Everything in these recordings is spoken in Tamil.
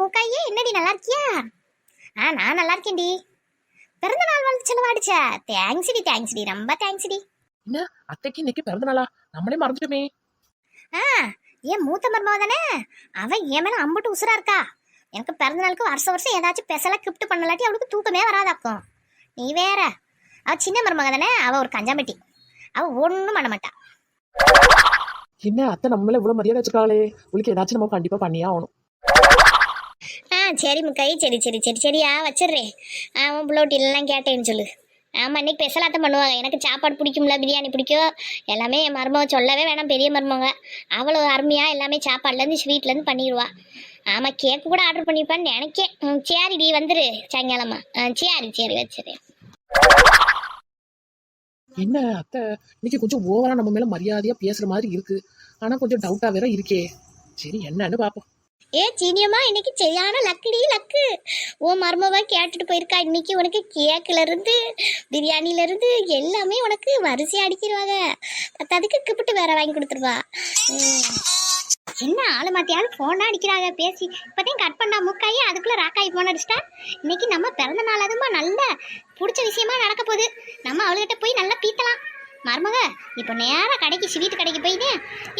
மூக்காயே என்னடி நல்லா இருக்கியா? ஆ நான் நல்லா இருக்கேன்டி. பிறந்த நாள் வாழ்த்து செலவாடிச்சா தேங்க்ஸ்டி தேங்க்ஸ்டி ரொம்ப தேங்க்ஸ்டி என்ன? அத்தைக்கு இன்னைக்கு பிறந்த நாளா? நம்மளே மறந்துட்டோமே. ஆ ஏன் மூத்த மருமக தானே? அவன் என் மேல அம்புட்டு உசுரா இருக்கா. எனக்கு பிறந்த நாளுக்கு வருஷம் வருஷம் ஏதாச்சும் பெசலா கிஃப்ட் பண்ணலாட்டி அவளுக்கு தூக்கமே வராதாக்கும். நீ வேற. அவ சின்ன மருமக தானே? அவ ஒரு கஞ்சாம்பட்டி. அவ ஒன்றும் பண்ண மாட்டா. என்ன அத்தை நம்ம மேல இவ்வளவு மரியாதை வச்சிருக்காங்களே? உங்களுக்கு ஏதாச்சும் நம்ம கண்டிப்பா பண்ணியே ஆகணும். சரி முக்காய் சரி சரி சரி சரியா வச்சிடுறேன். அவன் எல்லாம் கேட்டேன்னு சொல்லு. ஆமாம் இன்றைக்கி பெசலாட்டம் பண்ணுவாங்க. எனக்கு சாப்பாடு பிடிக்கும்ல பிரியாணி பிடிக்கும் எல்லாமே என் மருமக சொல்லவே வேணாம் பெரிய மருமக. அவ்வளோ அருமையாக எல்லாமே சாப்பாடுலேருந்து ஸ்வீட்லேருந்து பண்ணிடுவா ஆமாம் கேக்கு கூட ஆர்டர் பண்ணிப்பான்னு நினைக்கேன். சரி சரிடி வந்துரு. சாயங்காலமா. ஆ சரி சரி வச்சிடுறேன். என்ன அத்தை? இன்னைக்கு கொஞ்சம் ஓவரா நம்ம மேல மரியாதையா பேசுற மாதிரி இருக்கு. ஆனா கொஞ்சம் டவுட்டா வேற இருக்கே. சரி என்னன்னு பாப்போம். ஏ சீனியம்மா இன்னைக்கு சரியான லக்குடி லக்கு. ஓ மர்மவா கேட்டுட்டு போயிருக்கா. இன்னைக்கு உனக்கு கேக்குல இருந்து பிரியாணில இருந்து எல்லாமே உனக்கு வரிசையா அடிக்கிடுவாங்க பத்தாதுக்கு கிப்பிட்டு வேற வாங்கி கொடுத்துருவா. என்ன ஆளு மாத்தியாலும் போனா அடிக்கிறாங்க பேசி இப்பதான் கட் பண்ணா முக்காயி அதுக்குள்ள ராக்காயி ஃபோன் அடிச்சிட்டா? இன்னைக்கு நம்ம பிறந்த நாள் அதுமா நல்ல பிடிச்ச விஷயமா நடக்க போகுது. நம்ம அவளுக்கிட்ட போய் நல்லா பீத்தலாம். மருமக இப்போ நேராக கடைக்கு ஸ்வீட் கடைக்கு போயிட்டு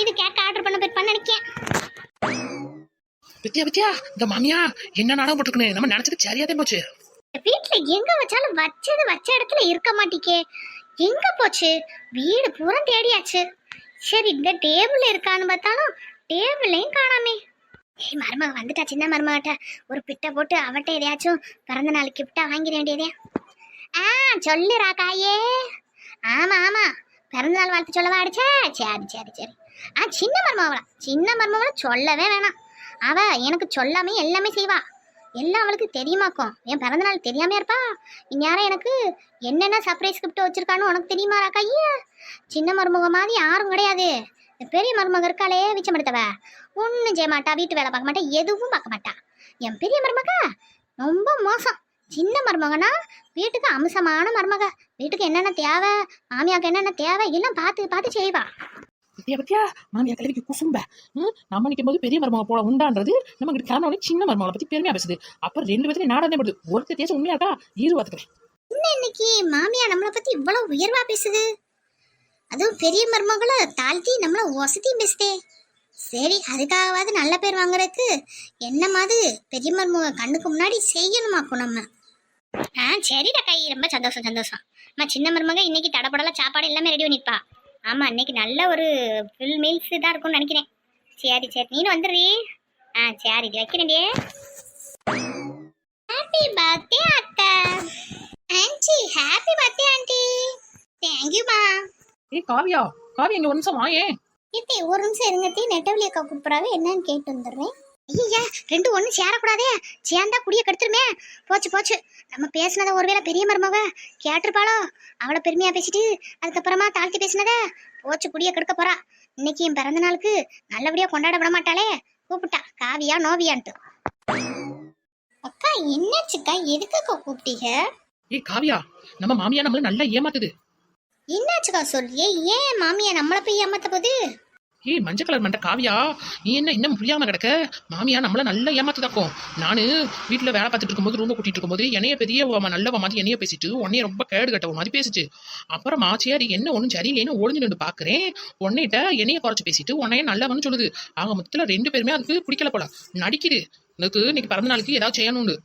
இது கேக் ஆர்டர் பண்ண போய் பண்ண நினைக்கேன். வித்யா வித்யா இந்த மாமியா என்ன நாடகம் போட்டுக்கணும் நம்ம நினைச்சது சரியாதே போச்சு. வீட்டுல எங்க வச்சாலும் வச்சது வச்ச இடத்துல இருக்க மாட்டிக்கே. எங்க போச்சு? வீடு பூரா தேடியாச்சு. சரி இந்த டேபிள் இருக்கான்னு பார்த்தாலும் டேபிளையும் காணாமே. ஏய் மருமக வந்துட்டா சின்ன மருமகிட்ட. ஒரு பிட்டை போட்டு அவட்ட எதையாச்சும் பிறந்த நாள் கிஃப்டா வாங்கிட வேண்டியதே. ஆ சொல்லுறா காயே ஆமா ஆமா. பிறந்த நாள் வாழ்த்து சொல்லவா அடிச்சா. சரி சரி சரி. ஆ சின்ன மருமகளா சின்ன மருமகள சொல்லவே வேணாம். அவ எனக்கு சொல்லாமே எல்லாமே செய்வா. எல்லாம் அவளுக்கு தெரியுமாக்கும். என் பிறந்த நாள் தெரியாம இருப்பா? இந்நேரம் எனக்கு என்னென்ன சர்ப்ரைஸ் கிஃப்ட் வச்சிருக்கான்னு உனக்கு தெரியுமா கைய சின்ன மருமக மாதிரி யாரும் கிடையாது. பெரிய மருமக இருக்காளே மிச்சமெடுத்தவ ஒன்றும் செய்ய மாட்டா வீட்டு வேலை பார்க்க மாட்டா எதுவும் பார்க்க மாட்டா. என் பெரிய மருமக ரொம்ப மோசம். சின்ன மருமகனா வீட்டுக்கு அம்சமான மருமக. வீட்டுக்கு என்னென்ன தேவை மாமியாவுக்கு என்னென்ன தேவை எல்லாம் பார்த்து பார்த்து செய்வா. வித்யா வித்யா மாமியா கிழவிக்கு குசும்ப. ம், நம்ம நிற்கும் போது பெரிய மருமக போல உண்டான்றது நம்ம கிட்ட கிளம்ப சின்ன மருமகளை பத்தி பெருமையா பேசுது. அப்புறம் ரெண்டு பேர்த்தையும் நாடகம் படுது. ஒருத்தர் தேசம் உண்மையா இருக்கா? இரு பார்த்துக்கிறேன் என்ன இன்னைக்கு? மாமியா நம்மளை பத்தி இவ்வளவு உயர்வா பேசுது. அதுவும் பெரிய மருமகளை தாழ்த்தி நம்மள வசதி பேசுதே. சரி அதுக்காகவாது நல்ல பேர் வாங்குறதுக்கு என்ன மாதிரி பெரிய மருமக கண்ணுக்கு முன்னாடி செய்யணுமாக்கும் நம்ம? ஆ சரிடா கை ரொம்ப சந்தோஷம் சந்தோஷம். அம்மா சின்ன மருமக இன்னைக்கு தடப்படல சாப்பாடு எல்லாமே ரெடி பண்ணிப்பா ஆமா இன்னைக்கு நல்ல ஒரு ஃபுல் மீல்ஸ் தான் இருக்கும்னு நினைக்கிறேன். சரி சரி நீனும் வந்துடுறீ. ஆ சரி வைக்கிறேன்டியே ஹாப்பி பர்த்டே அத்தை. Aunty happy birthday aunty. தேங்க்யூமா ஏய் காவியா காவியா இங்க ஒரு நிமிஷம் வாயேன். இத்தே ஒரு நிமிஷம் இருங்க தீ நெட்டவழி அக்கா கூப்பிட்றாவே என்னன்னு கேட்டு வந்துடுறேன். ஐயா ரெண்டு ஒன்றும் சேரக்கூடாதே. சேர்ந்தா குடிய கெடுத்துருமே. போச்சு போச்சு. நம்ம பேசினத ஒருவேளை பெரிய மருமவ கேட்டிருப்பாளோ? அவளை பெருமையா பேசிட்டு அதுக்கப்புறமா தாழ்த்தி பேசினத? போச்சு குடிய கெடுக்க போறா. இன்னைக்கு என் பிறந்த நாளுக்கு நல்லபடியா கொண்டாட விட மாட்டாளே. கூப்பிட்டா காவியா நோவியான்ட்டு. அக்கா என்னாச்சுக்கா? எதுக்குக்கா கூப்பிட்டீங்க? ஏய் காவியா நம்ம மாமியா நம்மள நல்லா ஏமாத்துது. என்னாச்சுக்கா சொல்றியே? ஏன் மாமியா நம்மள போய் ஏமாத்த போகுது? ஏய் மஞ்சள் கலர் மண்ட காவியா? நீ என்ன இன்னும் புரியாம கிடக்க? மாமியா நம்மள நல்லா ஏமாத்துதாக்கும் நானு வீட்டுல வேலை பார்த்துட்டு இருக்கும்போது ரூம் கூட்டிட்டு இருக்கும்போது என்னைய பெரிய நல்லவ மாதிரி என்னைய பேசிட்டு உன்னைய ரொம்ப கேடு கட்டவ மாதிரி பேசிச்சு. அப்புறம் சரி என்ன ஒன்றும் சரியில்லைன்னு ஒளிஞ்சு நின்று பாக்குறேன். உன்னைகிட்ட என்னைய குறைச்சு பேசிட்டு உன்னைய நல்லவன்னு சொல்லுது. ஆக மொத்தத்துல ரெண்டு பேருமே அதுக்கு பிடிக்கல போல. நடிக்குது. எனக்கு இன்னைக்கு பிறந்த நாளுக்கு ஏதாவது செய்யணும்னு.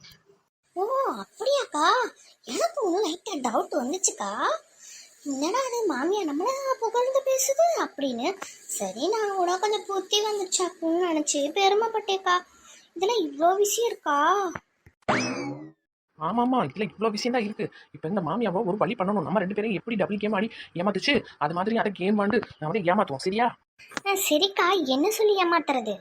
ஓ அப்படியாக்கா? எனக்கு லைட்டா டவுட் வந்துச்சுக்கா. என்னடா அது மாமியா நம்மள புகழ்ந்து பேசுது. அப்படின்னு. சரி நான் கூட கொஞ்சம் புத்தி வந்துச்சாக்குன்னு நினைச்சு பெருமைப்பட்டேக்கா. இதெல்லாம் இவ்வளோ விஷயம் இருக்கா? ஆமாமா இதுல இவ்வளவு விஷயம் தான் இருக்கு. இப்ப இந்த மாமியாவை ஒரு வழி பண்ணணும். நம்ம ரெண்டு பேரும் எப்படி டபுள் கேம் ஆடி ஏமாத்துச்சு? அது மாதிரி அதை கேம் வாண்டு நம்ம ஏமாத்துவோம். சரியா? சரிக்கா. என்ன சொல்லி ஏமாத்துறது?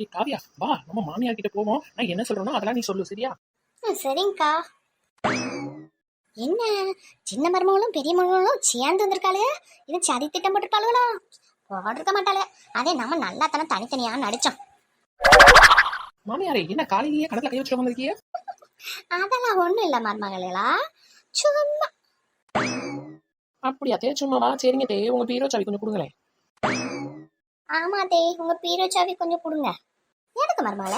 ஏய் காவியா வா நம்ம மாமியார் கிட்ட போவோம். நான் என்ன சொல்றேனோ அதெல்லாம் நீ சொல்லு. சரியா? சரிங்கக்கா. என்ன? சின்ன மருமகளும் பெரிய மருமகளும் சேர்ந்து வந்திருக்காளே இது சதி திட்டம் போட்டிருக்காளுகளோ போட்டிருக்க மாட்டாளே அதே நம்ம நல்லா தானே தனித்தனியா நடிச்சோம். மாமியாரே என்ன காலையிலேயே கடத்துல கை வச்சுட்டு வந்திருக்கிய? அதெல்லாம் ஒண்ணும் இல்ல மருமகளா சும்மா. அப்படியா தே சும்மா வா சரிங்க தே உங்க பீரோ சாவி கொஞ்சம் கொடுங்களேன் ஆமா தே உங்க பீரோ சாவி கொஞ்சம் கொடுங்க. எதுக்கு மருமகள?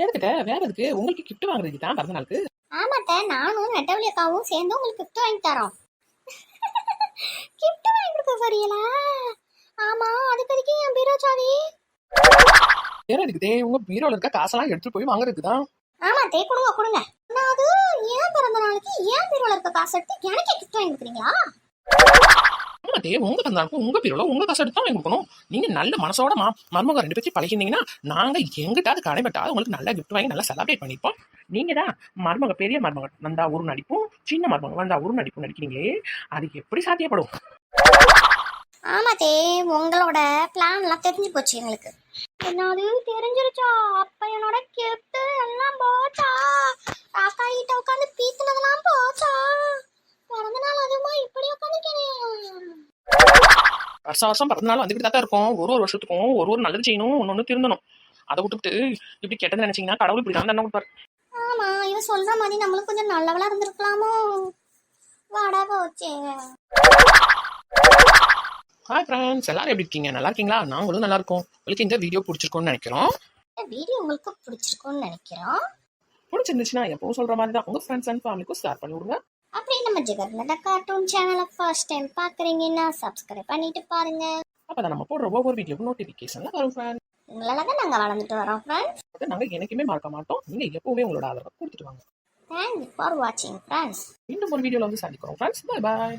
ஏதுக்கிட்ட வேற எதுக்கு? உங்களுக்கு கிஃப்ட் வாங்குறதுக்கு தான் பிறந்த நாளுக்கு. ஆமாட்ட நானும் நெட்டவழி அக்காவும் சேர்ந்து உங்களுக்கு கிஃப்ட் வாங்கி தரோம். கிஃப்ட் வாங்கி கொடுக்க சரியில்ல ஆமா அதுக்கு எதுக்கு என் பீரோ சாவி? வேற எதுக்கு உங்க பீரோல இருக்க காசெல்லாம் எடுத்துட்டு போய் வாங்குறதுக்கு தான் ஆமா தே கொடுங்க கொடுங்க. நான் அது ஏன் பிறந்த நாளைக்கு ஏன் பீரோல இருக்க காசு எடுத்து எனக்கே கிஃப்ட் வாங்கி கொடுக்குறீங்களா ஆமாட்டே தே உங்க உங்கள் நாளுக்கு உங்க பீரோல உங்க காசு எடுத்து தான் கொடுக்கணும். நீங்க நல்ல மனசோட மா மருமக ரெண்டு பேரும் பழகிருந்தீங்கன்னா நாங்க எங்கிட்டாவது கடைபட்டாவது உங்களுக்கு நல்லா கிஃப்ட் வாங்கி நல்லா செலிப்ரேட் பண்ணிப்போம். நீங்க தான் மருமக பெரிய மருமக வந்தா ஒரு நடிப்பும் சின்ன மருமக வந்தா ஒரு நடிப்பும் நடிக்கிறீங்களே அது எப்படி சாத்தியப்படும்? ஆமா உங்களோட பிளான் எல்லாம் தெரிஞ்சு போச்சு எங்களுக்கு. என்னது தெரிஞ்சிருச்சா? அப்ப என்னோட கெத்து எல்லாம் போட்டா காக்கா கிட்ட உட்காந்து பீத்துனதெல்லாம் போச்சா பிறந்த நாள் அதுமா இப்படி உட்காந்துக்கிறேன் வருஷம் வருஷம் பிறந்த நாள் வந்துக்கிட்டு தான் இருக்கும். ஒரு ஒரு வருஷத்துக்கும் ஒரு ஒரு நல்லது செய்யணும் ஒன்று ஒன்று திருந்தணும். அதை விட்டுட்டு இப்படி கெட்டது நினைச்சீங்கன்னா கடவுள் இப்படி தான் தண்டனை கொடுப்பாரு. ஆமா இவ சொல்ற மாதிரி நம்மளும் கொஞ்சம் நல்லவளா இருந்திருக்கலாமோ? வாடா போச்சே. ஹாய் ஃப்ரெண்ட்ஸ் எல்லாரும் எப்படி இருக்கீங்க? நல்லா இருக்கீங்களா? நாங்களும் நல்லா இருக்கோம். உங்களுக்கு இந்த வீடியோ பிடிச்சிருக்கோம்னு நினைக்கிறோம். இந்த வீடியோ உங்களுக்கு பிடிச்சிருக்கும்னு நினைக்கிறோம். பிடிச்சிருந்துச்சுன்னா எப்பவும் சொல்ற மாதிரி தான் உங்க ஃப்ரெண்ட்ஸ் அண்ட் ஃபேமிலிக்கும் ஷேர் பண்ணி விடுங்க அப்படி நம்ம ஜெகர்நட கார்ட்டூன் சேனலை ஃபர்ஸ்ட் டைம் பார்க்குறீங்கன்னா சப்ஸ்கிரைப் பண்ணிட்டு பாருங்க. அப்பதான் நம்ம போடுற ஒவ்வொரு வீடியோக்கும் நோட்டிஃபிகேஷன்ல வரும் ஃப்ரெண்ட் உங்களால தான் நாங்கள் வளர்ந்துட்டு வரோம் ஃப்ரெண்ட்ஸ் அதை நாங்க என்னைக்குமே மறக்க மாட்டோம். நீங்க எப்பவுமே உங்களோட ஆதரவை கொடுத்துட்டு வாங்க. தேங்க்ஸ் ஃபார் வாட்சிங் ஃப்ரெண்ட்ஸ் மீண்டும் ஒரு வீடியோல வந்து சந்திக்கிறோம் ஃப்ரெண்ட்ஸ் பை பாய்